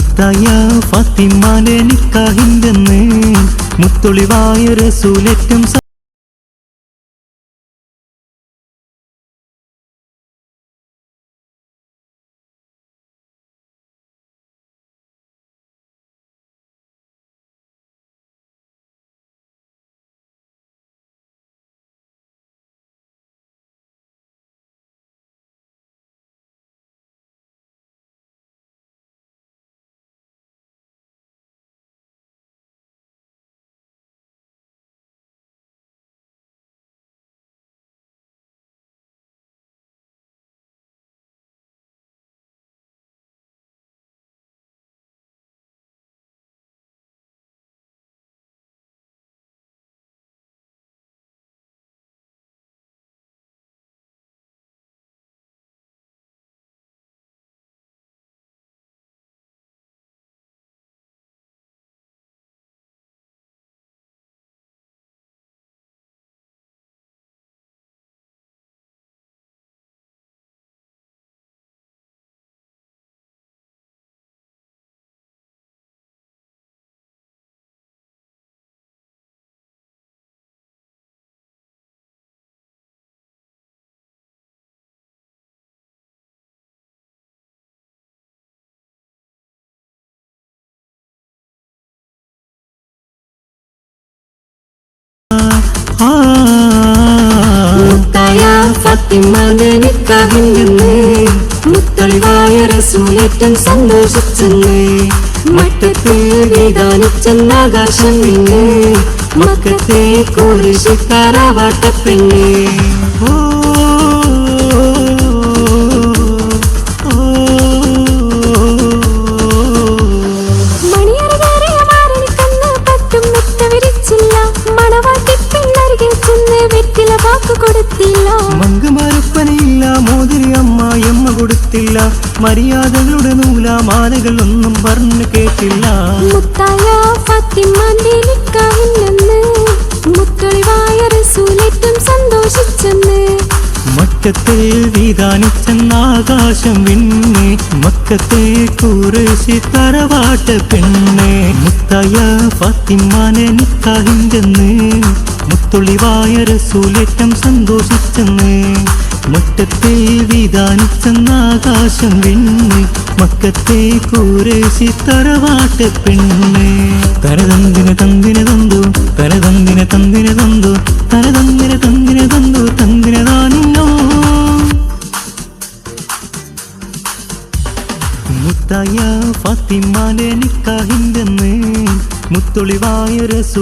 മുത്തായ ഫാത്തിമാലെ നിക്കാഹിന്റെന്ന് മുത്തൊളിവായ റസൂലേറ്റം ഫാത്തിമാന്റെ നിക്കാഹിന്റെ മുത്തളിവായ റസൂലേറ്റം സന്തോഷിച്ചെന്ന്. മട്ടത്തിൽ വിധാനിച്ചെന്നാകാശം നിന്ന് മക്കത്തെ കുരിശി തറവാട്ടപ്പെണ്ണ് ഓ. കൊടുത്തില്ല മര്യാദകളുടെ നൂലാമാലകൾ ഒന്നും പറഞ്ഞു കേട്ടില്ല. മുത്തായ ഫാത്തിമാന്റെ മുത്തൊളിവായ റസൂലേറ്റം സന്തോഷിച്ചെന്ന്. മക്കത്തിൽ വിധാനിച്ചെന്നാകാശം വിണ്ണെ. മക്കത്തെ കുറേശി തറവാട്ട പെണ്ണെ. മുത്തയ ഫാത്തിമാനെ മുത്തുള്ളി വായ റസൂലേറ്റം സന്തോഷിച്ചെന്ന്. മക്കത്തെ വിധാനിച്ചെന്നാകാശം വിണ്ണെ മക്കത്തെ കൂരേശി തറവാട്ട പെണ്ണെ. തരതന്തിന് തന്തിന് തന്തു തരതന്തിന് തന്തിന് തന്തു തരതന്തിന് തന്തിന് തന്തു തന്തിന് മുത്തായ ഫാത്തിമാന്റെ നിക്കാഹിന്റെന്ന് മുത്തൊളിവായ റസൂ